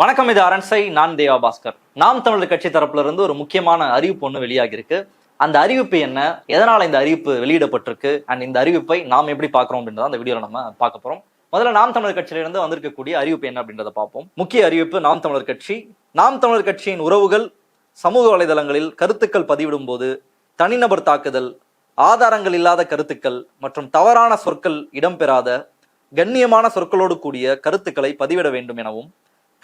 வணக்கம் இது அரண்சை நான் தேவா பாஸ்கர். நாம் தமிழர் கட்சி தரப்புல இருந்து ஒரு முக்கியமான அறிவிப்பு ஒன்று வெளியாகிருக்கு அந்த அறிவிப்பு என்ன? எதனால் இந்த அறிவிப்பு வெளியிடப்பட்டிருக்கு? அண்ட் இந்த அறிவிப்பை நாம் எப்படி பார்க்குறோம் அப்படின்றத அந்த வீடியோவில் நம்ம பார்க்க போகிறோம் முதல்ல நாம் தமிழர் கட்சியிலிருந்து வந்திருக்கக்கூடிய அறிவிப்பு என்ன அப்படின்றத பார்ப்போம். முக்கிய அறிவிப்பு நாம் தமிழர் கட்சி. நாம் தமிழர் கட்சியின் உறவுகள் சமூக வலைதளங்களில் கருத்துக்கள் பதிவிடும் போது தனிநபர் தாக்குதல் ஆதாரங்கள் இல்லாத கருத்துக்கள் மற்றும் தவறான சொற்கள் இடம்பெறாத கண்ணியமான சொற்களோடு கூடிய கருத்துக்களை பதிவிட வேண்டும் எனவும்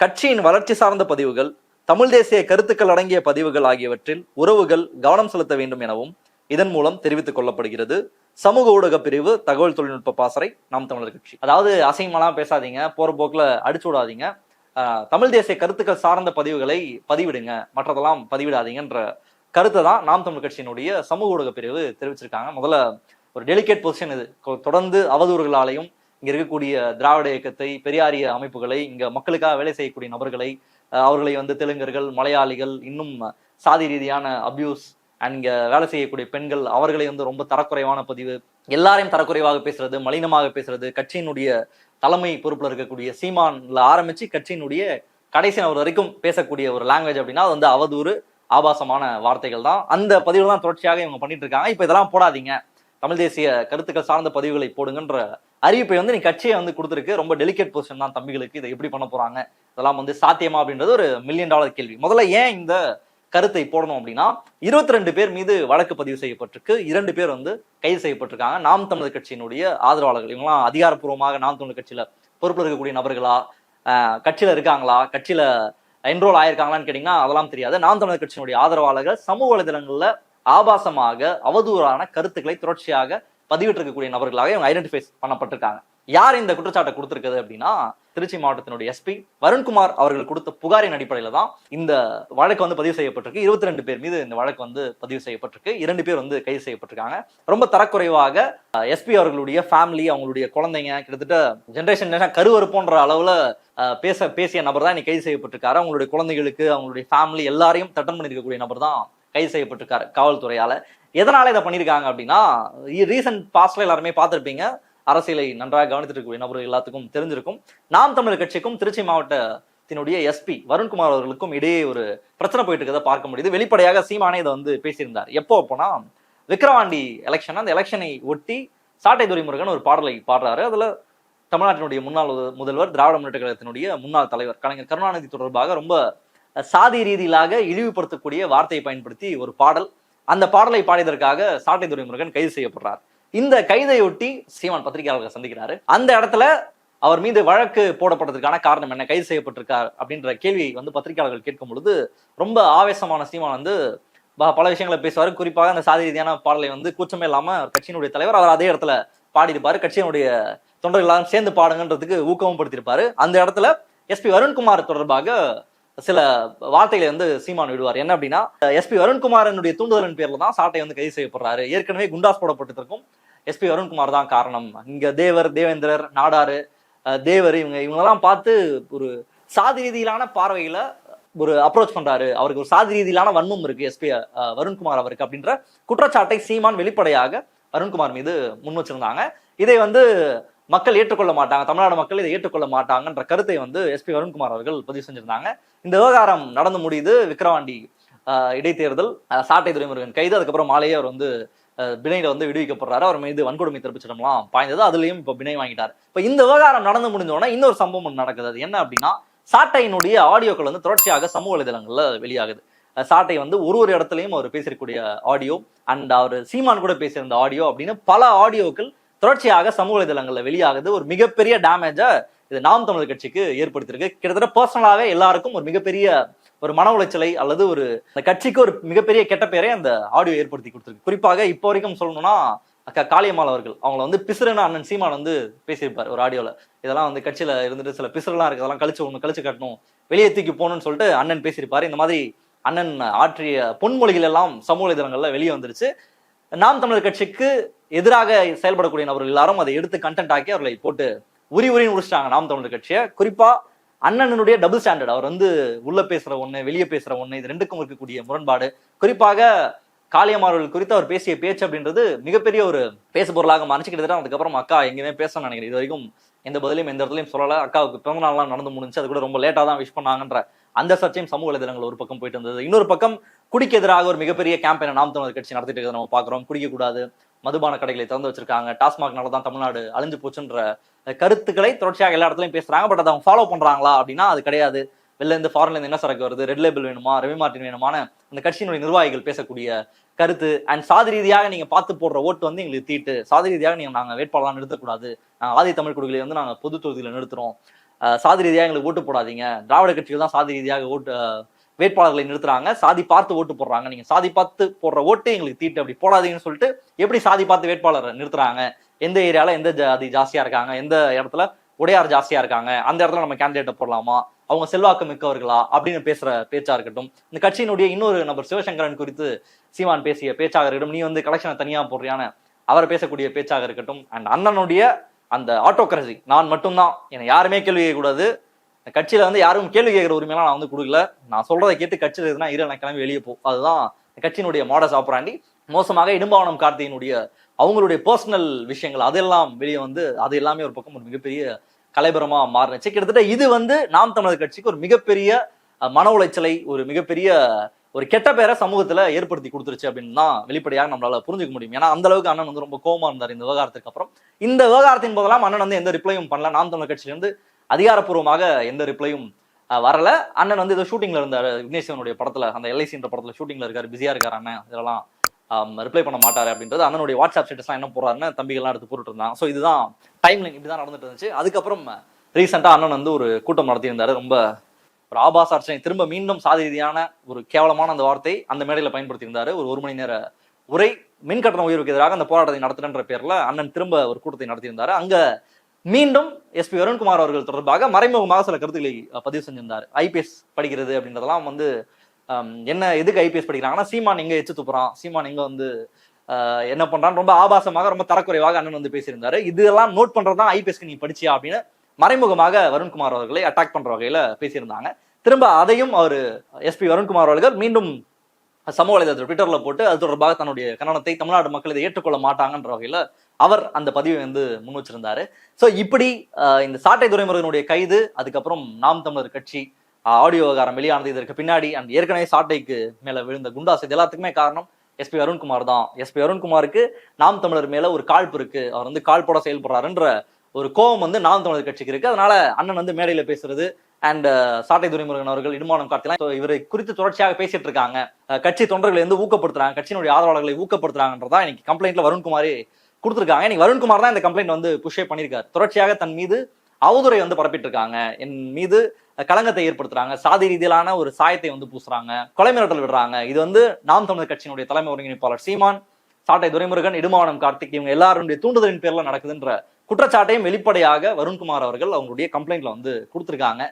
கட்சியின் வளர்ச்சி சார்ந்த பதிவுகள் தமிழ் தேசிய கருத்துக்கள் அடங்கிய பதிவுகள் ஆகியவற்றில் உறவுகள் கவனம் செலுத்த வேண்டும் எனவும் இதன் மூலம் தெரிவித்துக் கொள்ளப்படுகிறது. சமூக ஊடக பிரிவு தகவல் தொழில்நுட்ப பாசறை நாம் தமிழர் கட்சி. அதாவது அசிங்கமெல்லாம் பேசாதீங்க போற போக்குல அடிச்சு விடாதீங்க. தமிழ் தேசிய கருத்துக்கள் சார்ந்த பதிவுகளை பதிவிடுங்க மற்றதெல்லாம் பதிவிடாதீங்கன்ற கருத்தை தான் நாம் தமிழ் கட்சியினுடைய சமூக ஊடக பிரிவு தெரிவிச்சிருக்காங்க. முதல்ல ஒரு டெலிகேட் பொசிஷன் இது. தொடர்ந்து அவதூறுகளாலையும் இங்க இருக்கக்கூடிய திராவிட இயக்கத்தை பெரியாரிய அமைப்புகளை இங்க மக்களுக்காக வேலை செய்யக்கூடிய நபர்களை அவர்களை வந்து தெலுங்கர்கள் மலையாளிகள் இன்னும் சாதி ரீதியான அபியூஸ் அண்ட் இங்க வேலை செய்யக்கூடிய பெண்கள் அவர்களை வந்து ரொம்ப தரக்குறைவான பதிவு. எல்லாரையும் தரக்குறைவாக பேசுறது மலினமாக பேசுறது கட்சியினுடைய தலைமை பொறுப்புல இருக்கக்கூடிய சீமான்ல ஆரம்பிச்சு கட்சியினுடைய கடைசி நபர் வரைக்கும் பேசக்கூடிய ஒரு லாங்குவேஜ் அப்படின்னா அது வந்து அவதூறு ஆபாசமான வார்த்தைகள் தான். அந்த பதிவு தான் தொடர்ச்சியாக இவங்க பண்ணிட்டு இருக்காங்க. இப்போ இதெல்லாம் போடாதீங்க. தமிழ் தேசிய கருத்துக்கள் சார்ந்த பதிவுகளை போடுங்கன்ற அறிவிப்பை வந்து நீ கட்சியை வந்து கொடுத்துருக்கு. ரொம்ப டெலிகேட் பொசிஷன் தான் தம்பிகளுக்கு. இதை எப்படி பண்ண போறாங்க? இதெல்லாம் வந்து சாத்தியமா அப்படின்றது ஒரு மில்லியன் டாலர் கேள்வி. முதல்ல ஏன் இந்த கருத்தை போடணும் அப்படின்னா இருபத்தி ரெண்டு பேர் மீது வழக்கு பதிவு செய்யப்பட்டிருக்கு. இரண்டு பேர் வந்து கைது செய்யப்பட்டிருக்காங்க. நாம் தமிழர் கட்சியினுடைய ஆதரவாளர்கள். இவங்களாம் அதிகாரப்பூர்வமாக நாம் தமிழர் கட்சியில பொறுப்பில் இருக்கக்கூடிய நபர்களா? கட்சியில இருக்காங்களா? கட்சியில என்ரோல் ஆயிருக்காங்களான்னு கேட்டீங்கன்னா அதெல்லாம் தெரியாது. நாம் தமிழர் கட்சியினுடைய ஆதரவாளர்கள் சமூக வலைதளங்கள்ல ஆபாசமாக அவதூறான கருத்துக்களை தொடர்ச்சியாக பதிவிட்டிருக்கக்கூடிய நபர்களாக இவங்க ஐடென்டிஃபை பண்ணப்பட்டிருக்காங்க. யார் இந்த குற்றச்சாட்டை கொடுத்திருக்குது அப்படின்னா திருச்சி மாவட்டத்தினுடைய எஸ்பி வருண்குமார் அவர்கள் கொடுத்த புகாரின் அடிப்படையில தான் இந்த வழக்கு வந்து பதிவு செய்யப்பட்டிருக்கு. இருபத்தி ரெண்டு பேர் மீது இந்த வழக்கு வந்து பதிவு செய்யப்பட்டிருக்கு. இரண்டு பேர் வந்து கைது செய்யப்பட்டிருக்காங்க. ரொம்ப தரக்குறைவாக எஸ்பி அவர்களுடைய ஃபேமிலி அவங்களுடைய குழந்தைங்க கிட்டத்தட்ட ஜென்ரேஷன் கருவறுப்புன்ற அளவுல பேச பேசிய நபர் தான் இன்னைக்கு கைது செய்யப்பட்டிருக்காரு. அவங்களுடைய குழந்தைகளுக்கு அவங்களுடைய ஃபேமிலி எல்லாரையும் தட்டன் பண்ணிருக்கக்கூடிய நபர் தான் கைது செய்யப்பட்டிருக்காரு காவல்துறையால. எதனால இதை பண்ணியிருக்காங்க அப்படின்னா ரீசன்ட் பாஸ்ட்ல எல்லாருமே பார்த்துருப்பீங்க. அரசியலை நன்றாக கவனித்துட்டு இருக்கக்கூடிய நபர்கள் எல்லாத்துக்கும் தெரிஞ்சிருக்கும். நாம் தமிழர் கட்சிக்கும் திருச்சி மாவட்டத்தினுடைய எஸ்பி வருண்குமார் அவர்களுக்கும் இடையே ஒரு பிரச்சனை போயிட்டு இருக்கதை பார்க்க முடியுது. வெளிப்படையாக சீமானே இதை வந்து பேசியிருந்தார். எப்போ அப்போனா விக்கிரவாண்டி எலெக்ஷன் அந்த எலெக்ஷனை ஒட்டி சாட்டை துரைமுருகன் ஒரு பாடலை பாடுறாரு. அதுல தமிழ்நாட்டினுடைய முன்னாள் முதல்வர் திராவிட முன்னேற்ற கழகத்தினுடைய முன்னாள் தலைவர் கலைஞர் கருணாநிதி தொடர்பாக ரொம்ப சாதி ரீதியிலாக இழிவுபடுத்தக்கூடிய வார்த்தையை பயன்படுத்தி ஒரு பாடல். அந்த பாடலை பாடியதற்காக சாட்டை துரைமுருகன் கைது செய்யப்படுறார். இந்த கைதையொட்டி சீமான் பத்திரிகையாளர்கள் சந்திக்கிறாரு. அந்த இடத்துல அவர் மீது வழக்கு போடப்பட்டதற்கான காரணம் என்ன? கைது செய்யப்பட்டிருக்கார் அப்படின்ற கேள்வியை வந்து பத்திரிகையாளர்கள் கேட்கும் பொழுது ரொம்ப ஆவேசமான சீமான் வந்து பல விஷயங்களை பேசுவார். குறிப்பாக அந்த சாதி ரீதியான பாடலை வந்து கூச்சமே இல்லாம கட்சியினுடைய தலைவர் அவர் அதே இடத்துல பாடியிருப்பாரு. கட்சியினுடைய தொண்டர்கள் எல்லாரும் சேர்ந்து பாடுங்கன்றதுக்கு ஊக்கமும் படுத்தியிருப்பாரு. அந்த இடத்துல எஸ்பி வருண்குமார் தொடர்பாக சில வார்த்தைகளை வந்து சீமான் விடுவார். என்ன அப்படின்னா எஸ்பி வருண்குமாரனுடைய தூண்டுதலின் பேர்ல தான் சாட்டை வந்து கைது செய்யப்படுறாரு. ஏற்கனவே குண்டாஸ் போடப்பட்டிருக்கும். எஸ்பி வருண்குமார் தான் காரணம். இங்க தேவர் தேவேந்திரர் நாடாரு தேவர் இவங்க இவங்கெல்லாம் பார்த்து ஒரு சாதி ரீதியிலான பார்வையில ஒரு அப்ரோச் பண்றாரு. அவருக்கு ஒரு சாதி ரீதியிலான வன்மம் இருக்கு எஸ்பி வருண்குமார் அவருக்கு அப்படின்ற குற்றச்சாட்டை சீமான் வெளிப்படையாக வருண்குமார் மீது முன் வச்சிருந்தாங்க. இதை வந்து மக்கள் ஏற்றுக்கொள்ள மாட்டாங்க. தமிழ்நாடு மக்கள் இதை ஏற்றுக்கொள்ள மாட்டாங்கன்ற கருத்தை வந்து எஸ்பி வருண்குமார் அவர்கள் பதிவு செஞ்சிருந்தாங்க. இந்த விவகாரம் நடந்து முடியுது. விக்ரவாண்டி இடைத்தேர்தல் சாட்டை துரைமுருகன் கைது. அதுக்கப்புறம் மாலையே அவர் வந்து பிணையில வந்து விடுவிக்கப்படுறாரு. அவர் மீது வன்கொடுமை தடுப்புச்சடம்லாம் பாய்ந்தது. அதுலயும் இப்போ பிணை வாங்கிட்டார். இப்போ இந்த விவகாரம் நடந்து முடிஞ்ச உடனே இன்னொரு சம்பவம் நடக்குது. அது என்ன அப்படின்னா சாட்டையினுடைய ஆடியோக்கள் வந்து தொடர்ச்சியாக சமூக வலைதளங்கள்ல வெளியாகுது. சாட்டை வந்து ஒரு ஒரு இடத்துலயும் அவர் பேசியிருக்கக்கூடிய ஆடியோ அண்ட் அவர் சீமான் கூட பேசியிருந்த ஆடியோ அப்படின்னு பல ஆடியோக்கள் தொடர்ச்சியாக சமூக வலைதளங்களில் வெளியாகுது. ஒரு மிகப்பெரிய டேமேஜை இது நாம் தமிழர் கட்சிக்கு ஏற்படுத்தியிருக்கு கிட்டத்தட்ட பர்சனலாக எல்லாருக்கும் ஒரு மிகப்பெரிய ஒரு மன உளைச்சலை அல்லது ஒரு அந்த கட்சிக்கு ஒரு மிகப்பெரிய கெட்ட பேரை அந்த ஆடியோ ஏற்படுத்தி கொடுத்துருக்கு. குறிப்பாக இப்போ வரைக்கும் சொல்லணும்னா அக்கா காளியம்மாள் அவர்கள். அவங்கள வந்து பிசுறுன்னு அண்ணன் சீமான் வந்து பேசியிருப்பார் ஒரு ஆடியோல இதெல்லாம் வந்து கட்சியில இருந்துட்டு சில பிசுறுலாம் இருக்கு. அதெல்லாம் கழிச்சு ஒன்று கழிச்சு கட்டணும். வெளியே தூக்கி போகணும்னு சொல்லிட்டு அண்ணன் பேசியிருப்பாரு. இந்த மாதிரி அண்ணன் ஆற்றிய பொன்மொழிகள் எல்லாம் சமூக வலைதளங்கள்ல வெளியே வந்துருச்சு. நாம் தமிழர் கட்சிக்கு எதிராக செயல்படக்கூடிய நபர்கள் எல்லாரும் அதை எடுத்து கண்டென்ட் ஆக்கி அவர்களை போட்டு உரி உரின்னு முடிச்சிட்டாங்க நாம் தமிழர் கட்சியை. குறிப்பா அண்ணனுடைய டபுள் ஸ்டாண்டர்ட் அவர் வந்து உள்ள பேசுற ஒண்ணு வெளியே பேசுற ஒண்ணு இது ரெண்டுக்கும் இருக்கக்கூடிய முரண்பாடு. குறிப்பாக காளியம்மார்கள் குறித்து அவர் பேசிய பேச்சு அப்படின்றது மிகப்பெரிய ஒரு பேசு பொருளாக மாறிச்சு கிட்டத்தட்ட அதுக்கப்புறம் அக்கா எங்கேயுமே பேசணும்னு நினைக்கிறேன். இது வரைக்கும் எந்த பதிலையும் எந்த இடத்துலையும் சொல்லல. அக்காவுக்கு பிறந்த நாள்லாம் நடந்து முடிஞ்சு அது கூட ரொம்ப லேட்டா தான் விஷ் பண்ணாங்கன்ற அந்த சர்ச்சையும் சமூக வலைதளங்கள் ஒரு பக்கம் போயிட்டு இருந்தது இன்னொரு பக்கம் குடிக்கு எதிராக ஒரு மிகப்பெரிய கேம்பெயினை நாம் தமிழர் கட்சி நடத்திட்டு இருக்கிறத நம்ம பாக்குறோம் குடிக்கக்கூடாது மதுபான கடைகளை திறந்து வச்சிருக்காங்க. டாஸ்மாக்னால தான் தமிழ்நாடு அழிஞ்சு போச்சுன்ற கருத்துக்களை தொடர்ச்சியாக எல்லா இடத்துலயும் பேசுறாங்க. பட் அதை அவங்க ஃபாலோ பண்றாங்களா அப்படின்னா அது கிடையாது. வெளில இருந்து ஃபாரின்ல இருந்து என்ன சரக்கு வருது? ரெட் லேபிள் வேணுமா? ரவி மார்டின் வேணுமான அந்த கட்சியினுடைய நிர்வாகிகள் பேசக்கூடிய கருத்து அண்ட் சாதி ரீதியாக நீங்க பார்த்து போடுற ஓட்டு வந்து எங்களுக்கு தீட்டு. சாதி ரீதியாக நீங்க நாங்க வேட்பாளர்லாம் நிறுத்தக்கூடாது. ஆதி தமிழ் குடிகளை வந்து நாங்க பொது தொகுதியில நிறுத்துறோம். சாதி ரீதியாக எங்களுக்கு ஓட்டு போடாதீங்க. திராவிட கட்சிகள் தான் சாதி ரீதியாக ஓட்டு வேட்பாளர்களை நிறுத்துறாங்க. சாதி பார்த்து ஓட்டு போடுறாங்க. நீங்க சாதி பார்த்து போடுற ஓட்டு எங்களுக்கு தீட்டு. அப்படி போடாதீங்கன்னு சொல்லிட்டு எப்படி சாதி பார்த்து வேட்பாளரை நிறுத்துறாங்க? எந்த ஏரியால எந்த ஜாதி ஜாஸ்தியா இருக்காங்க? எந்த இடத்துல உடையார் ஜாஸ்தியா இருக்காங்க? அந்த இடத்துல நம்ம கேண்டிடேட்டை போடலாமா? அவங்க செல்வாக்கு மிக்கவர்களா? அப்படின்னு பேசுற பேச்சா இருக்கட்டும். இந்த கட்சியினுடைய இன்னொரு நபர் சிவசங்கரன் குறித்து சீமான் பேசிய பேச்சாக இருக்கட்டும். நீ வந்து கலெக்ஷனை தனியா போடுறியான அவர் பேசக்கூடிய பேச்சாக இருக்கட்டும். அண்ட் அண்ணனுடைய அந்த ஆட்டோக்ரசி நான் மட்டும்தான். என்னை யாருமே கேள்வி கேட்கக்கூடாது. இந்த கட்சியில வந்து யாரும் கேள்வி கேட்கிற உரிமையெல்லாம் நான் வந்து கொடுக்கல. நான் சொல்றதை கேட்டு கட்சியில் இருந்தா இரு நான் கிளம்பி வெளியே போ. அதுதான் கட்சியினுடைய மாடஸ் ஆப்பராண்டி மோசமாக இடும்பாவனம் கார்த்தியினுடைய அவங்களுடைய பர்சனல் விஷயங்கள் அதெல்லாம் வெளியே வந்து அது எல்லாமே ஒரு பக்கம் ஒரு மிகப்பெரிய கலைபரமா மாறினுச்சு. கிட்டத்தட்ட இது வந்து நாம் தமிழர் கட்சிக்கு ஒரு மிகப்பெரிய மன உளைச்சலை ஒரு மிகப்பெரிய ஒரு கெட்ட பேரை சமூகத்துல ஏற்படுத்தி கொடுத்துருச்சு அப்படின்னு தான் வெளிப்படையாக நம்மளால புரிஞ்சுக்க முடியும். ஏன்னா அந்த அளவுக்கு அண்ணன் வந்து ரொம்ப கோமா இருந்தார் இந்த விவகாரத்துக்கு அப்புறம். இந்த விவகாரத்தின் போதெல்லாம் அண்ணன் வந்து எந்த ரிப்ளையும் பண்ணல. நாம் தமிழர் கட்சியிலிருந்து அதிகாரப்பூர்வமாக எந்த ரிப்ளையும் வரல. அண்ணன் வந்து ஏதோ ஷூட்டிங்ல இருந்தார். விக்னேஸ்வனுடைய படத்துல அந்த எல்ஐசின்ற படத்துல ஷூட்டிங்ல இருக்காரு. பிஸியா இருக்காரு அண்ணன். இதெல்லாம் ரிப்ளை பண்ண மாட்டாரு அப்படின்றது அண்ணனுடைய வாட்ஸ்அப் ஸ்டேட்டஸ்லாம் என்ன போறாருன்னு தம்பிகள்லாம் எடுத்து போட்டுட்டு இருந்தாங்க. ஸோ இதுதான் டைம் லைன் இப்படிதான் நடந்துட்டு இருந்துச்சு. அதுக்கப்புறம் ரீசெண்டாக அண்ணன் வந்து ஒரு கூட்டம் நடத்தியிருந்தாரு. ரொம்ப ஒரு ஆபாச அர்ச்சனை திரும்ப மீண்டும் சாதி ரீதியான ஒரு கேவலமான அந்த வார்த்தை அந்த மேடையில் பயன்படுத்தியிருந்தாரு. ஒரு ஒரு மணி நேர உரை மின் கட்டண உயர்வுக்கு எதிராக அந்த போராட்டத்தை நடத்துறன்ற பேர்ல அண்ணன் திரும்ப ஒரு கூட்டத்தை நடத்தியிருந்தாரு. அங்க மீண்டும் எஸ்பி வருண்குமார் அவர்கள் தொடர்பாக மறைமுகமாக சில கருத்துக்களை பதிவு செஞ்சிருந்தார். ஐபிஎஸ் படிக்கிறது அப்படின்றதெல்லாம் வந்து என்ன எதுக்கு ஐபிஎஸ் படிக்கிறாங்கன்னா சீமான் எங்க எச்சு துப்புறான்? சீமான் எங்க வந்து என்ன பண்றான்? ரொம்ப ஆபாசமாக ரொம்ப தரக்குறைவாக அண்ணன் வந்து பேசியிருந்தாரு. இதெல்லாம் நோட் பண்றதுதான் ஐபிஎஸ்க்கு நீ படிச்சியா அப்படின்னு மறைமுகமாக வருண்குமார் அவர்களை அட்டாக் பண்ற வகையில பேசியிருந்தாங்க. திரும்ப அதையும் அவர் எஸ்பி வருண்குமார் அவர்கள் மீண்டும் சமூக வலைதளத்தில் ட்விட்டர்ல போட்டு அது தொடர்பாக தன்னுடைய கண்டனத்தை தமிழ்நாடு மக்கள் இதை ஏற்றுக்கொள்ள மாட்டாங்கன்ற வகையில அவர் அந்த பதிவை வந்து முன் வச்சிருந்தாரு. சோ இப்படி இந்த சாட்டை துறைமுருகனுடைய கைது அதுக்கப்புறம் நாம் தமிழர் கட்சி ஆடியோ விவகாரம் வெளியானது இதற்கு பின்னாடி அந்த ஏற்கனவே சாட்டைக்கு மேல விழுந்த குண்டாஸ் இது எல்லாத்துக்குமே காரணம் எஸ்பி அருண்குமார் தான். எஸ்பி அருண்குமாருக்கு நாம் தமிழர் மேல ஒரு காழ்ப்பு இருக்கு. அவர் வந்து காழ்ப்போட செயல்படுறாருன்ற ஒரு கோபம் வந்து நாம் தமிழர் கட்சிக்கு இருக்கு. அதனால அண்ணன் வந்து மேடையில பேசுறது அண்ட் uh, சாட்டை துரைமுருகன் அவர்கள் இடுமானம் காட்டலாம் இவரை குறித்து தொடர்ச்சியாக பேசிட்டு இருக்காங்க. Uh, கட்சி தொண்டர்களை வந்து ஊக்கப்படுத்துறாங்க. கட்சியினுடைய ஆதரவாளர்களை ஊக்கப்படுத்துறாங்கன்றதா இன்னைக்கு கம்ப்ளைண்ட்ல வருண்குமாரி கொடுத்துருக்காங்க. இன்னைக்கு வருண்குமார் தான் இந்த கம்ப்ளைண்ட் வந்து புஷே பண்ணியிருக்காரு. தொடர்ச்சியாக தன் மீது அவதுரை வந்து பரப்பிட்டு இருக்காங்க என் மீது களங்கத்தை ஏற்படுத்துறாங்க. சாதி ரீதியிலான ஒரு சாயத்தை வந்து பூசுறாங்க. கொலை மிரட்டல் விடுறாங்க. இது வந்து நாம் தமிழர் கட்சியினுடைய தலைமை ஒருங்கிணைப்பாளர் சீமான் சாட்டை துரைமுருகன் இடுமானம் கார்த்திக் இவங்க எல்லாருடைய தூண்டுதலின் பேர்ல நடக்குதுன்ற குற்றச்சாட்டையும் வெளிப்படையாக வருண்குமார் அவர்கள் அவங்களுடைய கம்ப்ளைண்ட்ல வந்து கொடுத்துருக்காங்க.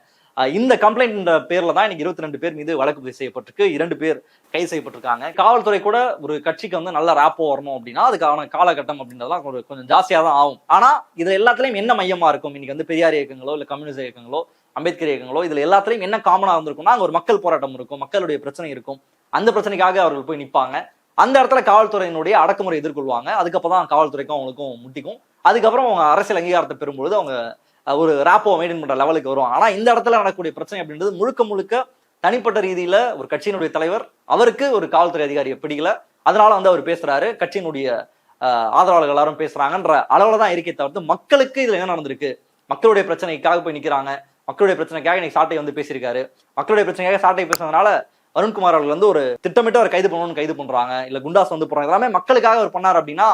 இந்த கம்ப்ளைண்ட் பேர்ல தான் இன்னைக்கு இருபத்தி ரெண்டு பேர் மீது வழக்கு பதிவு செய்யப்பட்டிருக்கு. இரண்டு பேர் கைது செய்யப்பட்டிருக்காங்க. காவல்துறை கூட ஒரு கட்சிக்கு வந்து நல்ல ரேப்போ வரணும் அப்படின்னா அதுக்கான காலகட்டம் அப்படின்றதெல்லாம் ஒரு கொஞ்சம் ஜாஸ்தியா தான் ஆகும். ஆனா இது எல்லாத்துலயும் என்ன மையமா இருக்கும்? இன்னைக்கு வந்து பெரியார் இயக்கங்களோ இல்ல கம்யூனிஸ்ட் இயக்கங்களோ அம்பேத்கர் இயக்கங்களோ இதுல எல்லாத்துலயும் என்ன காமனா இருந்திருக்கும்னா அங்க ஒரு மக்கள் போராட்டம் இருக்கும் மக்களுடைய பிரச்சனை இருக்கும். அந்த பிரச்சனைக்காக அவர்கள் போய் நிற்பாங்க அந்த இடத்துல காவல்துறையினுடைய அடக்குமுறை எதிர்கொள்வாங்க. அதுக்கப்புறம் காவல்துறைக்கும் அவங்களுக்கும் முட்டிக்கும். அதுக்கப்புறம் அவங்க அரசியல் அங்கீகாரத்தை பெறும்பொழுது அவங்க ஒரு ரேப்போ மெயின்டைன் பண்ற லெவலுக்கு வரும் ஆனா இந்த இடத்துல நடக்கக்கூடிய பிரச்சனை அப்படின்றது முழுக்க முழுக்க தனிப்பட்ட ரீதியில ஒரு கட்சியினுடைய தலைவர் அவருக்கு ஒரு காவல்துறை அதிகாரியை பிடிக்கல. அதனால வந்து அவர் பேசுறாரு கட்சியினுடைய ஆதரவாளர்கள் எல்லாரும் பேசுறாங்கன்ற அளவுல தான் இருக்கே தவிர்த்து மக்களுக்கு இதுல என்ன நடந்திருக்கு? மக்களுடைய பிரச்சனைக்காக போய் நிக்கிறாங்க. மக்களுடைய பிரச்சனைக்காக இன்னைக்கு சாட்டை வந்து பேசியிருக்காரு. மக்களுடைய பிரச்சனைக்காக சாட்டை பேசுறதுனால வருண்குமார் அவர்கள் வந்து ஒரு திட்டமிட்டு அவர் கைது பண்ணணும்னு கைது பண்றாங்க. இல்ல குண்டாஸ் வந்து போறாங்க எல்லாமே மக்களுக்காக அவர் பண்ணார் அப்படின்னா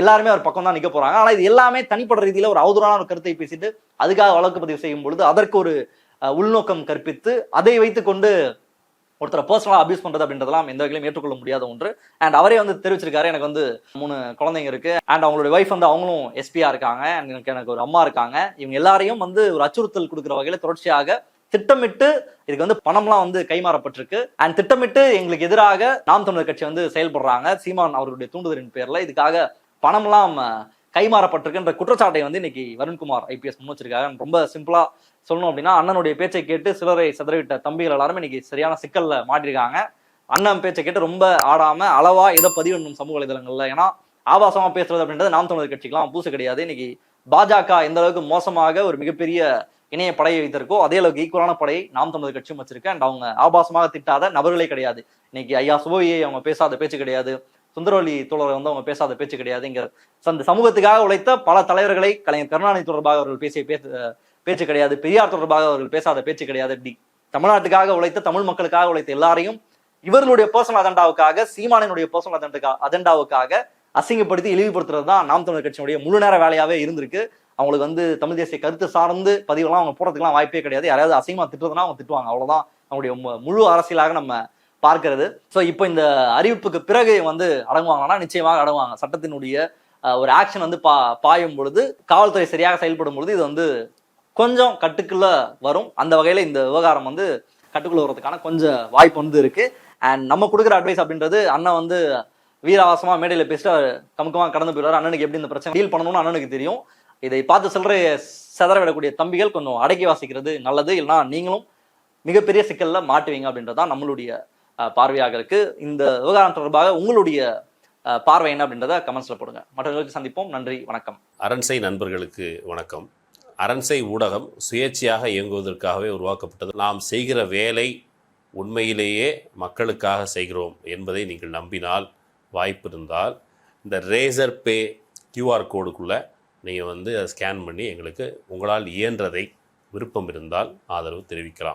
எல்லாருமே அவர் பக்கம் தான் நிக்க போறாங்க. ஆனா இது எல்லாமே தனிப்பட்ட ரீதியில ஒரு அவதூறான ஒரு கருத்தை பேசிட்டு அதுக்காக வழக்கு பதிவு செய்யும் பொழுது அதற்கு ஒரு உள்நோக்கம் கற்பித்து அதை வைத்துக்கொண்டு ஒருத்தரை பர்சனலா அபியூஸ் பண்றது அப்படின்றதெல்லாம் எந்த வகையிலும் ஏற்றுக்கொள்ள முடியாத ஒன்று. அண்ட் அவரே வந்து தெரிவிச்சிருக்காரு எனக்கு வந்து மூணு குழந்தைங்க இருக்கு. அண்ட் அவங்களுடைய ஒய்ஃப் வந்து அவங்களும் எஸ்பியா இருக்காங்க. அண்ட் எனக்கு எனக்கு ஒரு அம்மா இருக்காங்க. இவங்க எல்லாரையும் வந்து ஒரு அச்சுறுத்தல் கொடுக்குற வகையில தொடர்ச்சியாக திட்டமிட்டு இதுக்கு வந்து பணம்லாம் வந்து கைமாறப்பட்டிருக்கு. அண்ட் திட்டமிட்டு எங்களுக்கு எதிராக நாம் தமிழர் கட்சி வந்து செயல்படுறாங்க. சீமான் அவருடைய தூண்டுதலின் பேர்ல. இதுக்காக பணம்லாம் கைமாறப்பட்டிருக்குன்ற குற்றச்சாட்டை வந்து இன்னைக்கு வருண்குமார் ஐபிஎஸ் முன் வச்சிருக்காங்க ரொம்ப சிம்பிளா சொல்லணும் அப்படின்னா அண்ணனுடைய பேச்சை கேட்டு சிலரை சிதறிவிட்ட தம்பிகள் எல்லாருமே இன்னைக்கு சரியான சிக்கல்ல மாட்டிருக்காங்க. அண்ணன் பேச்சை கேட்டு ரொம்ப ஆடாம அளவா எதை பதிவிடணும் சமூக வலைதளங்கள்ல. ஏன்னா ஆபாசமா பேசுறது அப்படின்றது நாம் தமிழர் கட்சிக்கெல்லாம் பூசு கிடையாது. இன்னைக்கு பாஜக எந்த அளவுக்கு மோசமாக ஒரு மிகப்பெரிய இணைய படையை வைத்திருக்கோ அதே அளவுக்கு ஈக்குவலான படையை நாம் தமிழர் கட்சியும் வச்சிருக்கு. அண்ட் அவங்க ஆபாசமாக திட்டாத நபர்களே கிடையாது. இன்னைக்கு ஐயா சுபவியை அவங்க பேசாத பேச்சு கிடையாது. சுந்தரவல்லி தோழரை வந்து அவங்க பேசாத பேச்சு கிடையாதுங்கிற அந்த சமூகத்துக்காக உழைத்த பல தலைவர்களை கலைஞர் கருணாநிதி தொடர்பாக அவர்கள் பேசிய பேச்சு பேச்சு கிடையாது. பெரியார் தொடர்பாக அவர்கள் பேசாத பேச்சு கிடையாது. இப்படி தமிழ்நாட்டுக்காக உழைத்த தமிழ் மக்களுக்காக உழைத்த எல்லாரையும் இவர்களுடைய பர்சனல் அஜெண்டாவுக்காக சீமானினுடைய பர்சனல் அஜெண்டா அஜெண்டாவுக்காக அசிங்கப்படுத்தி இழிவுபடுத்துறது தான் நாம் தமிழர் கட்சியினுடைய முழு நேர வேலையாவே இருந்திருக்கு. அவங்களுக்கு வந்து தமிழ் தேசிய கருத்து சார்ந்து பதிவெல்லாம் அவங்க போடுறதுக்குலாம் வாய்ப்பே கிடையாது. யாராவது அசிங்கமா திட்டுறதுனா அவங்க திட்டுவாங்க. அவ்வளவுதான். அவங்களுடைய முழு அரசியலாக நம்ம பார்க்கிறது. ஸோ இப்போ இந்த அறிவிப்புக்கு பிறகு வந்து அடங்குவாங்கன்னா நிச்சயமாக அடங்குவாங்க. சட்டத்தினுடைய ஒரு ஆக்ஷன் வந்து பா பாயும் பொழுது காவல்துறை சரியாக செயல்படும் பொழுது இது வந்து கொஞ்சம் கட்டுக்குள்ள வரும். அந்த வகையில் இந்த விவகாரம் வந்து கட்டுக்குள்ள வர்றதுக்கான கொஞ்சம் வாய்ப்பு வந்து இருக்கு. அண்ட் நம்ம கொடுக்குற அட்வைஸ் அப்படின்றது அண்ணன் வந்து வீராவாசமாக மேடையில் பேசிட்டு கமுக்கமாக கடந்து போயிடுவார். அண்ணனுக்கு எப்படி இந்த பிரச்சனை டீல் பண்ணணும்னு அண்ணனுக்கு தெரியும். இதை பார்த்து சொல்ற செதற விடக்கூடிய தம்பிகள் கொஞ்சம் அடக்கி வாசிக்கிறது நல்லது. இல்லைன்னா நீங்களும் மிகப்பெரிய சிக்கலில் மாட்டுவீங்க அப்படின்றதான் நம்மளுடைய அஹ், பார்வையாக இருக்கு. இந்த விவகாரம் தொடர்பாக உங்களுடைய பார்வை என்ன அப்படின்றத கமெண்ட்ஸில் போடுங்க. மற்றவர்களுக்கு சந்திப்போம். நன்றி. வணக்கம். அரண்சை நண்பர்களுக்கு வணக்கம். அரண்சை ஊடகம் சுயேட்சையாக இயங்குவதற்காகவே உருவாக்கப்பட்டது. நாம் செய்கிற வேலை உண்மையிலேயே மக்களுக்காக செய்கிறோம் என்பதை நீங்கள் நம்பினால் வாய்ப்பு இருந்தால் இந்த ரேசர் பே கியூஆர் கோடுக்குள்ளே நீங்கள் வந்து அதை ஸ்கேன் பண்ணி எங்களுக்கு உங்களால் இயன்றதை விருப்பம் இருந்தால் ஆதரவு தெரிவிக்கலாம்.